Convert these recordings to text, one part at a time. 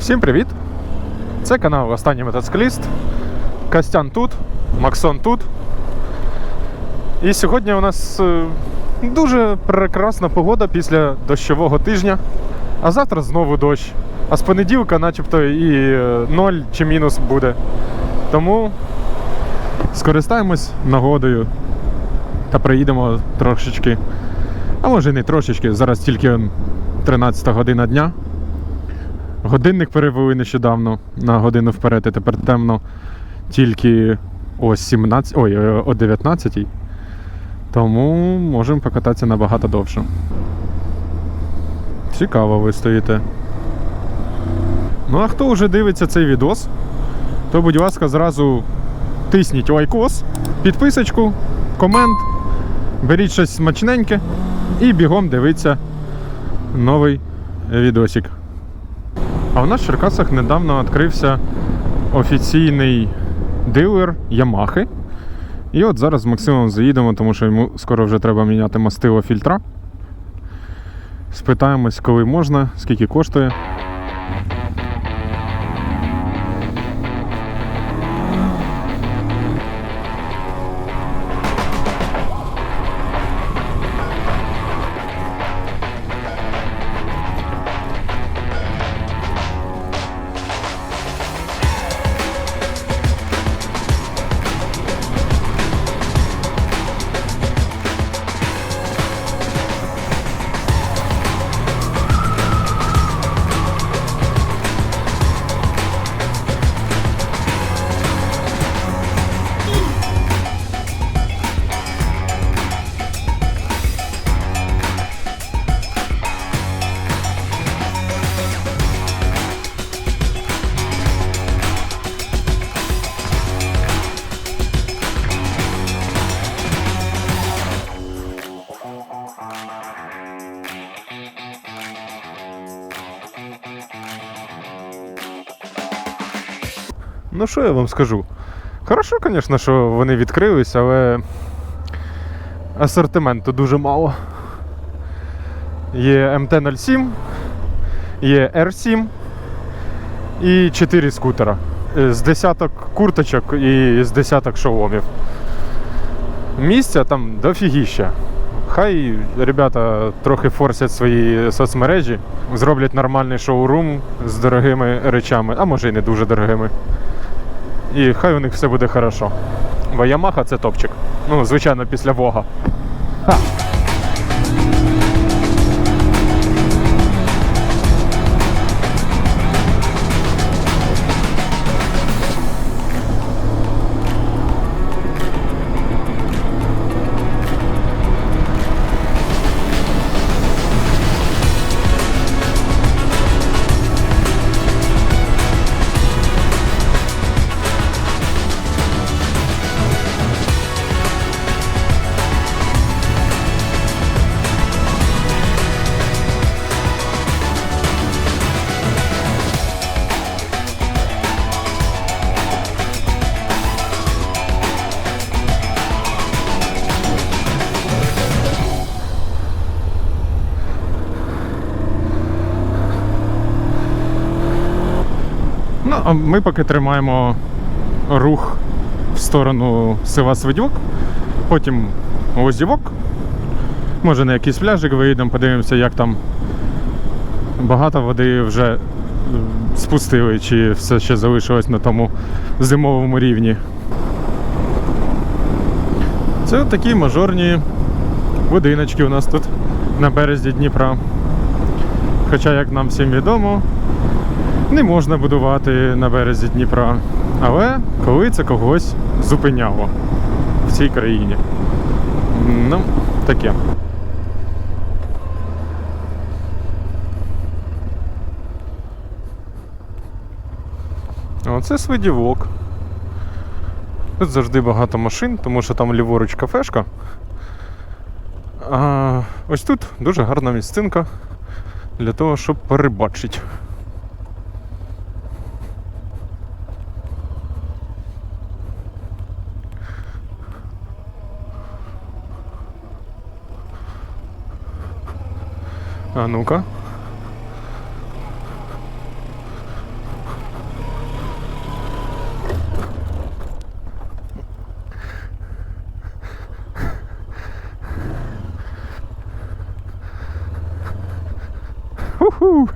Всім привіт! Це канал Останній мотоцикліст. Костян тут, Максон тут. І сьогодні у нас е, дуже прекрасна погода після дощового тижня. А завтра знову дощ. А з понеділка, начебто, і е, ноль чи мінус буде. Тому скористаємось нагодою та приїдемо трошечки. А може не трошечки, зараз тільки 13 година дня. Годинник перевели нещодавно на годину вперед, і тепер темно тільки о 17, ой, е, о 19. Тому можемо покататися набагато довше. Цікаво ви стоїте. Ну, а хто вже дивиться цей відос, то, будь ласка, зразу тисніть лайкос, підписочку, комент, беріть щось смачненьке і бігом дивіться новий відосик. А у нас в Черкасах недавно відкрився офіційний дилер Ямахи. І от зараз з Максимом заїдемо, тому що йому скоро вже треба міняти мастило фільтра. Спитаємось, коли можна, скільки коштує. Що я вам скажу? Хорошо, звісно, що вони відкрились, але асортименту дуже мало. Є МТ-07, є R7 і 4 скутера. Е, З десяток курточок і з десяток шоломів. Місця там дофігіща. Хай ребята трохи форсять свої соцмережі, зроблять нормальний шоурум з дорогими речами, а може і не дуже дорогими. І хай у них все буде хорошо. Бо Ямаха це топчик. Ну, звичайно, після Вога. Ха. А ми поки тримаємо рух в сторону села Свидюк, потім Озівок. Може на якийсь пляжик виїдемо, подивимося, як там багато води вже е, спустили, чи все ще залишилось на тому зимовому рівні. Це такі мажорні будиночки у нас тут на березі Дніпра. Хоча, як нам всім відомо, не можна будувати на березі Дніпра. Але коли це когось зупиняло в цій країні. Ну, таке. Оце свидівок. Тут завжди багато машин, тому що там ліворуч кафешка. А ось тут дуже гарна місцинка для того, щоб перебачити. А ну-ка. Woohoo!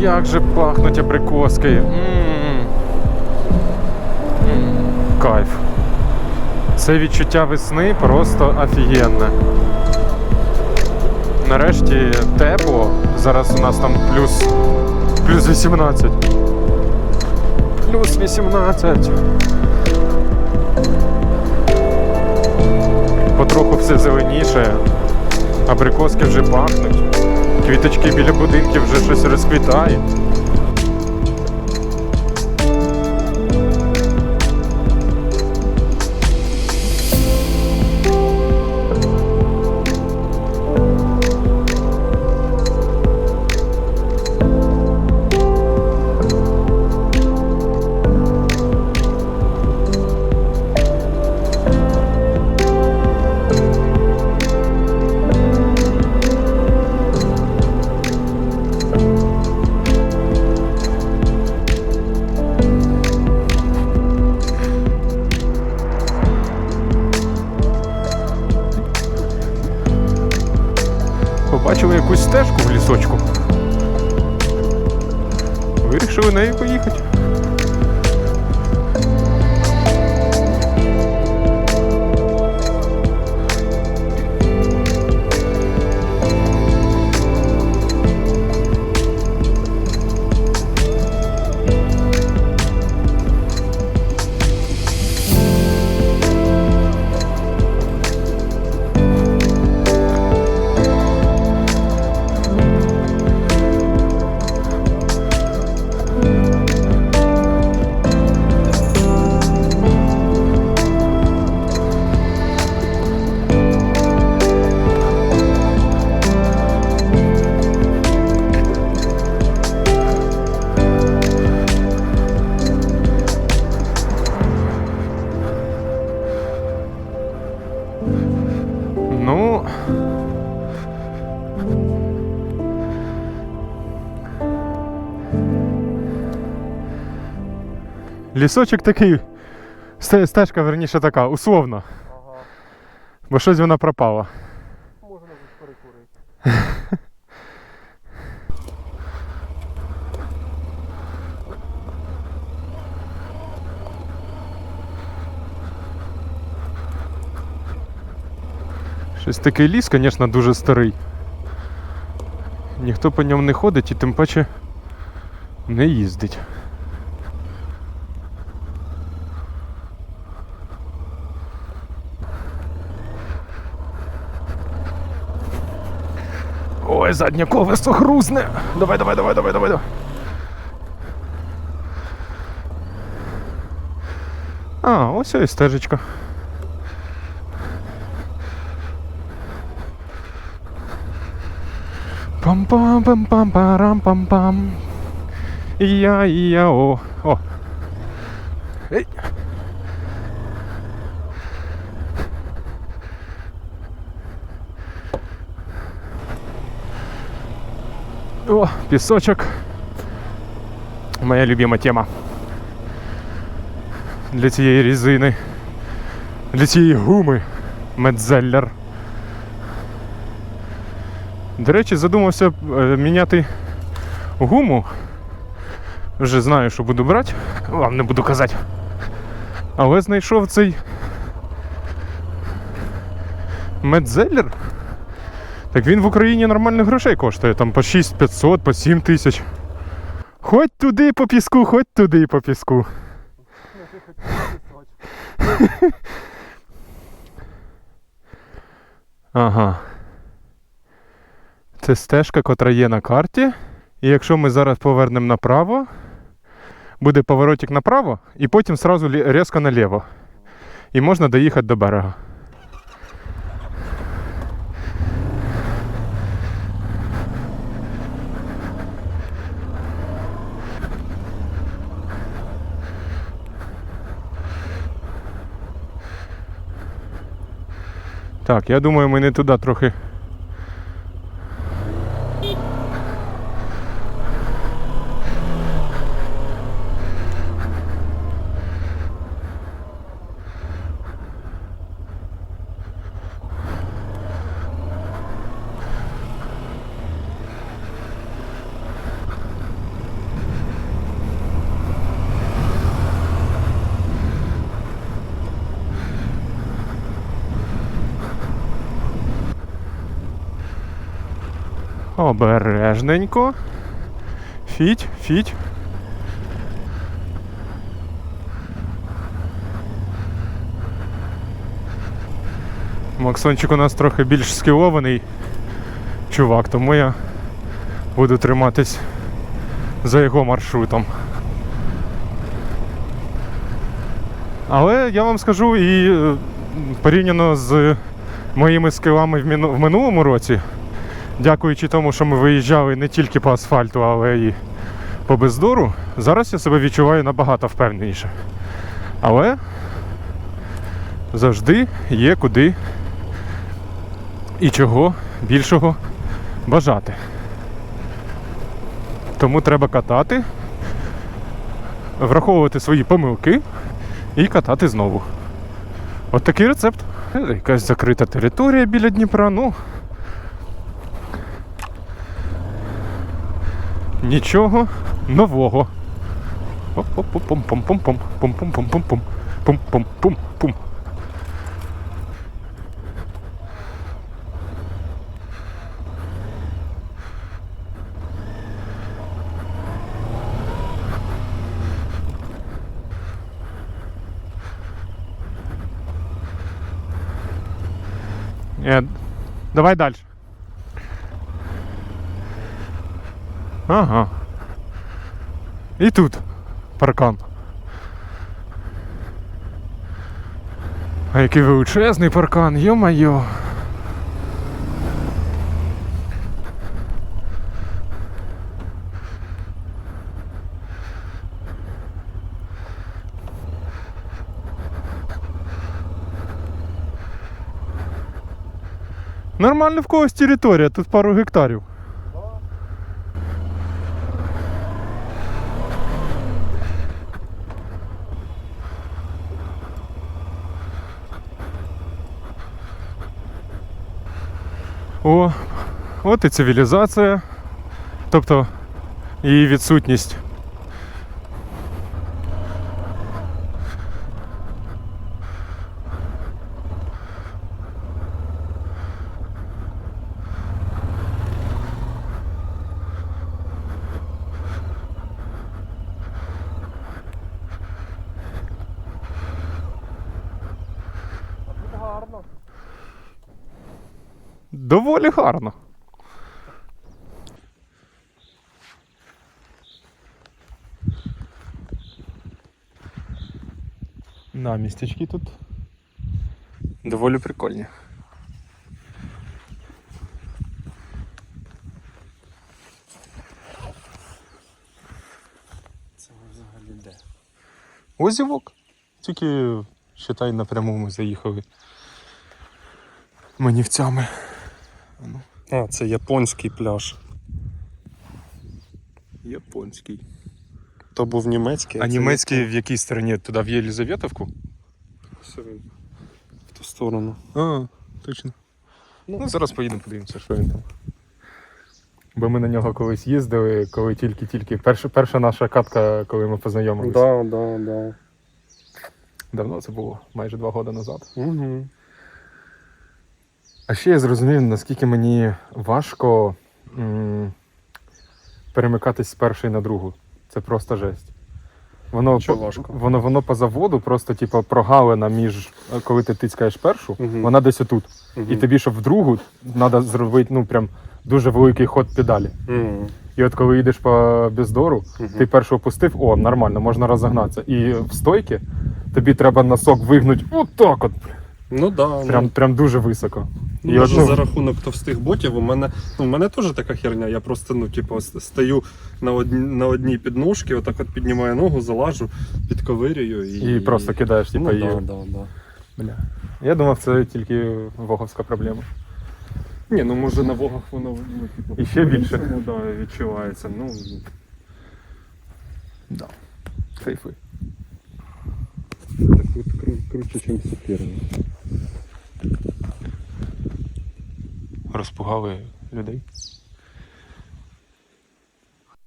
Як же пахнуть абрикоски. М. Кайф. Це відчуття весни просто офігенне. Нарешті тепло. Зараз у нас там плюс, плюс 18. Плюс 18. Потроху все зеленіше. Абрикоски вже пахнуть. Квіточки біля будинків вже щось розквітає. Лісочок такий. Стежка, верніше, така, условно. Ага. Бо щось вона пропала. Можна тут перекурити. Щось такий ліс, звісно, дуже старий. Ніхто по ньому не ходить і тим паче не їздить. Ой, заднє колесо хрусне. Давай, давай, давай, давай, давай. А, ось і стежечка. Пам-пам-пам-пам-парам-пам-пам. Я-я-о. О. Ей. О, песочек. Моя любима тема. Для цієї різини. Для цієї гуми. Медзеллер. До речі, задумався е, міняти гуму. Вже знаю, що буду брати. Вам не буду казати. Але знайшов цей медзеллер. Так він в Україні нормальних грошей коштує, там по 6500, по 7 тисяч. Хоть туди по піску, хоть туди по піску. Ага. Це стежка, котра є на карті. І якщо ми зараз повернемо направо, буде поворотик направо, і потім сразу різко наліво. І можна доїхати до берега. Так, я думаю, ми не туди трохи. Обережненько. Фіть, фіть. Максончик у нас трохи більш скілований чувак, тому я буду триматись за його маршрутом. Але я вам скажу і е, порівняно з моїми скилами в минулому році, дякуючи тому, що ми виїжджали не тільки по асфальту, але й по бездору, зараз я себе відчуваю набагато впевненіше. Але завжди є куди і чого більшого бажати. Тому треба катати, враховувати свої помилки і катати знову. От такий рецепт. Якась закрита територія біля Дніпра, ну. Нічого нового. Оп-оп-оп-пом-пом-пом-пом. Пом-пом-пом-пом-пом. Пум-пум-пум-пум. Е, Давай далі. Ага. І тут паркан. А який величезний паркан, йо-майо. Нормально в когось територія, тут пару гектарів. О, от і цивілізація, тобто її відсутність. Тут гарно. Доволі гарно. На, містечки тут доволі прикольні. Це взагалі де? Озівок. Тільки, считай, напряму ми заїхали манівцями. А, це японський пляж. Японський. То був німецький, А це німецький в якій стороні? Туди в Єлизаветовку? Все в ту сторону. А, точно. Ну. Ну, зараз поїдемо, подивимося, що він там. Бо ми на нього колись їздили, коли тільки-тільки. Перша, перша наша катка, коли ми познайомилися. Да, да, да. Давно це було, майже два роки назад. Угу. А ще я зрозумів, наскільки мені важко м- перемикатись з першої на другу. Це просто жесть. Воно, важко? воно, воно по заводу, просто типу, прогалина між, коли ти тискаєш першу, Мгм. вона десь отут. Мгм. І тобі, щоб в другу, треба зробити ну, прям дуже великий ход педалі. Мгм. І от коли йдеш по бездору, Мгм. ти першу опустив, о, нормально, можна розогнатися. І в стойки тобі треба носок вигнути отак от. Ну да. Прям, ну. прям дуже високо. Ну, І от, ну, за рахунок товстих ботів у мене, ну, у мене теж така херня. Я просто ну, типу, стою на одній, на одній підножці, отак от піднімаю ногу, залажу, підковирюю і. І просто кидаєш, типу, ну, і... да, да, да. Бля. Я думав, це тільки воговська проблема. Ні, ну може на вогах воно ну, типу, І ще більше. да, відчувається. Ну, Да. Кайфи. так от кру- круче, ніж суперник. Розпугали людей.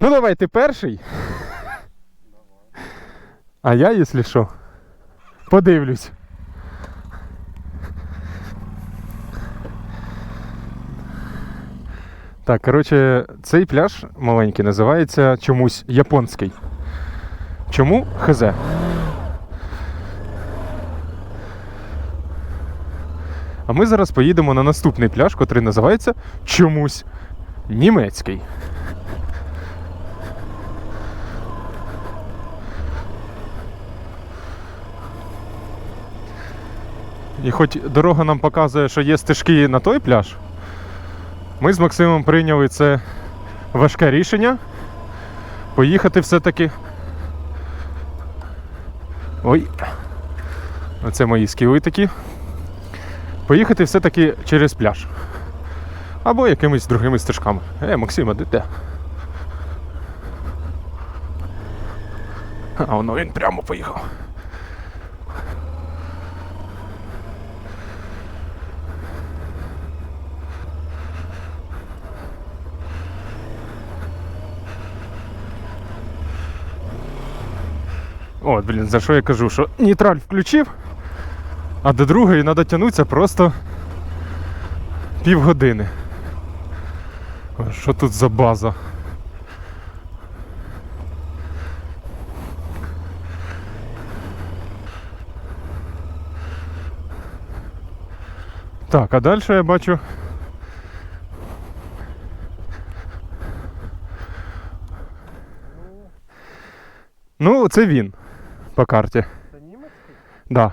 Ну давай, ти перший. А я, якщо що, подивлюсь. Так, коротше, цей пляж маленький називається чомусь японський. Чому? Хз. А ми зараз поїдемо на наступний пляж, котрий називається чомусь німецький. І хоч дорога нам показує, що є стежки на той пляж, ми з Максимом прийняли це важке рішення поїхати все-таки. Ой. Оце мої скіли такі поїхати все-таки через пляж. Або якимись другими стежками. Е, Максима, де ти? А воно він прямо поїхав. От, блін, за що я кажу, що нейтраль включив, а до другої треба тягнутися просто півгодини. Що тут за база? Так, а далі я бачу. Ну, це він по карті. Це німецький? Да.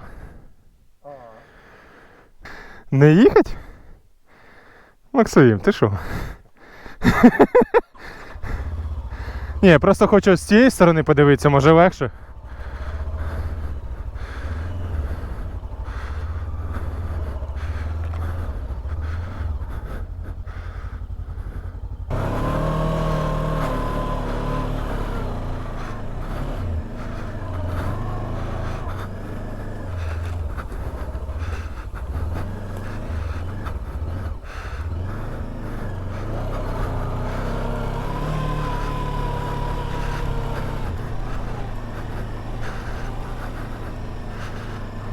Не їхать? Максим, ти що? Ні, просто хочу з цієї сторони подивитися, може легше.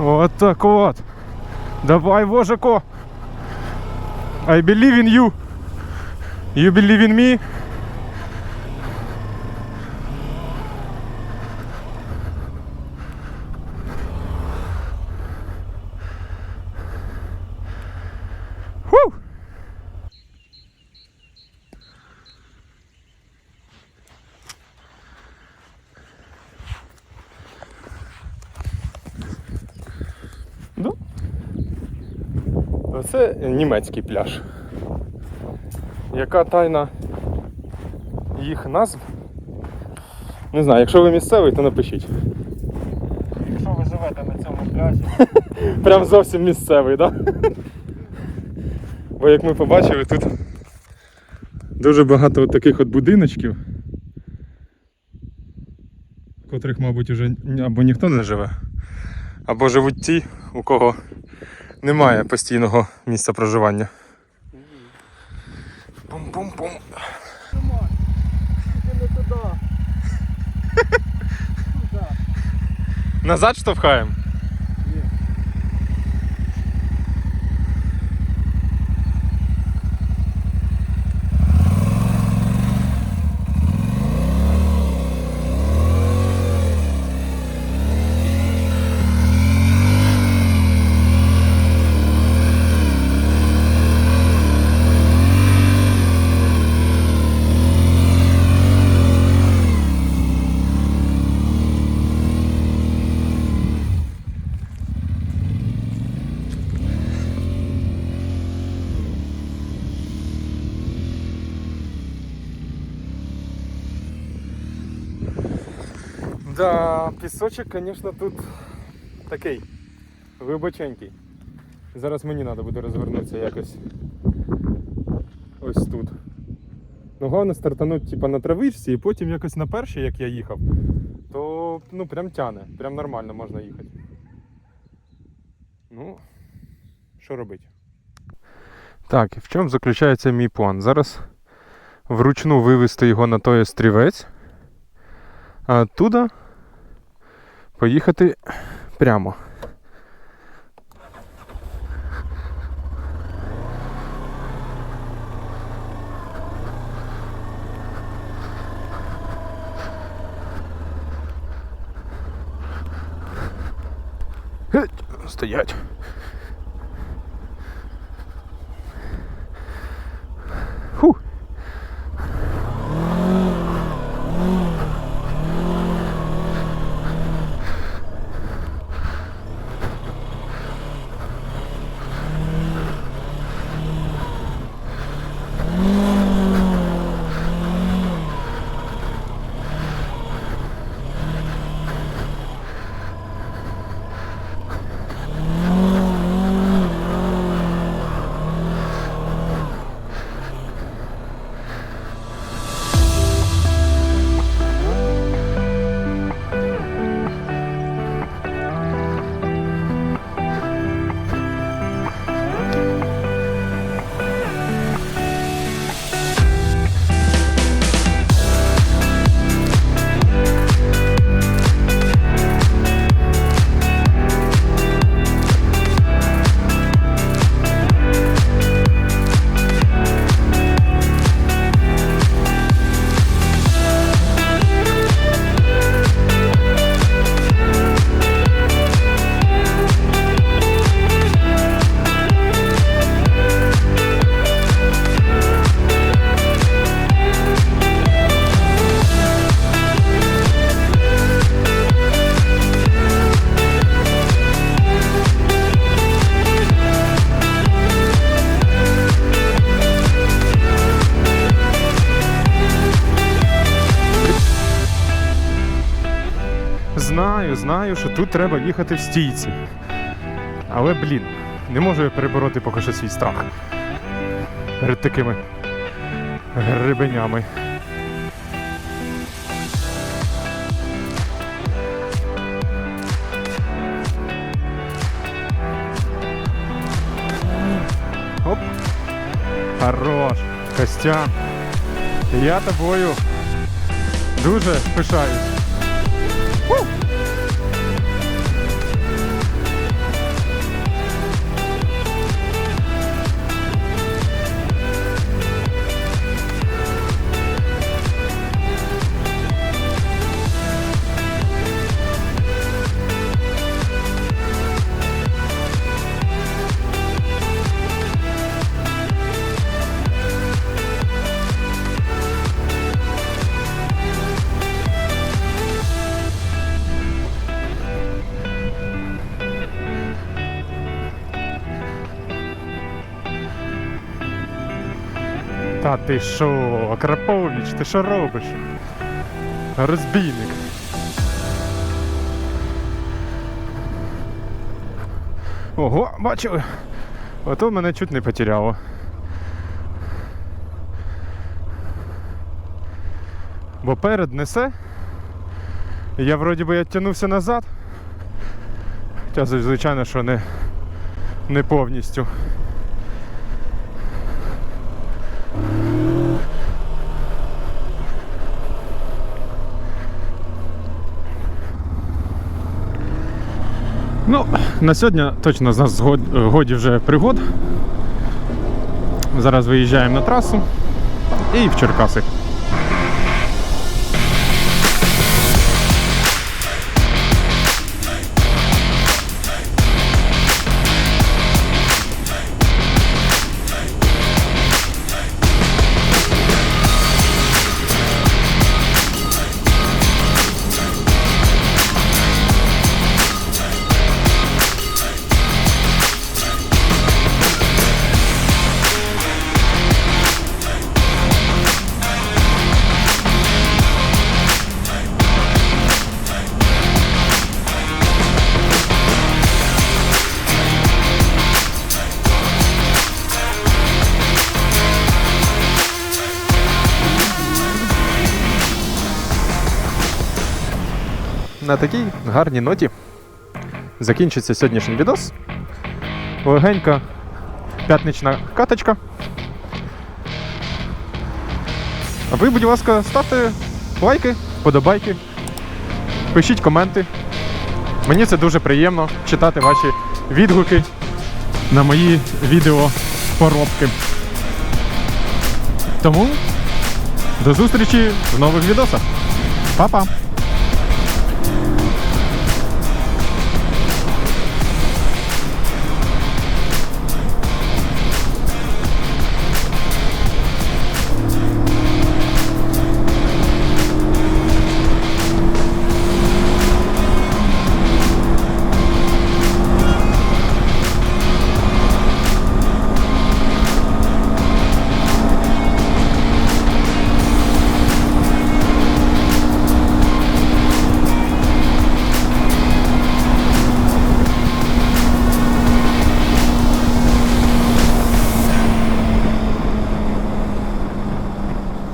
Вот так вот. Давай, вожико. I believe in you. You believe in me. Woo! Ну, Оце німецький пляж. Яка тайна їх назв? Не знаю, якщо ви місцевий, то напишіть. Якщо ви живете на цьому пляжі, Прям зовсім місцевий, так? Да? Бо як ми побачили, тут дуже багато от таких от будиночків, в котрих, мабуть, ні- або ніхто не живе, або живуть ті, у кого немає постійного місця проживання. Пум-пум-пум. Назад штовхаємо? Ні. Да, пісочок, звісно, тут такий глибоченький. Зараз мені треба буде розвернутися якось ось тут. Ну, головне стартануть типа, на травичці і потім якось на першій, як я їхав, то ну, прям тяне, прям нормально можна їхати. Ну, що робити? Так, в чому заключається мій план? Зараз вручну вивести його на той острівець, а оттуда поїхати прямо. Стоять. Тут треба їхати в стійці. Але, блін, не можу я перебороти поки що свій страх перед такими грибенями. Оп. Хорош. Костян. Я тобою дуже пишаюсь. Та ти що, Крапович, ти що робиш? Розбійник. Ого, бачили? Ото мене чуть не потеряло. Бо перед несе. Я вроді би відтягнувся назад. Хоча, звичайно, що не, не повністю. Ну, на сьогодні точно з нас годі вже пригод. Зараз виїжджаємо на трасу і в Черкаси. На такій гарній ноті закінчиться сьогоднішній відос. Легенька п'ятнична каточка. А ви, будь ласка, ставте лайки, вподобайки, пишіть коменти. Мені це дуже приємно читати ваші відгуки на мої відео поробки. Тому до зустрічі в нових відосах. Па-па!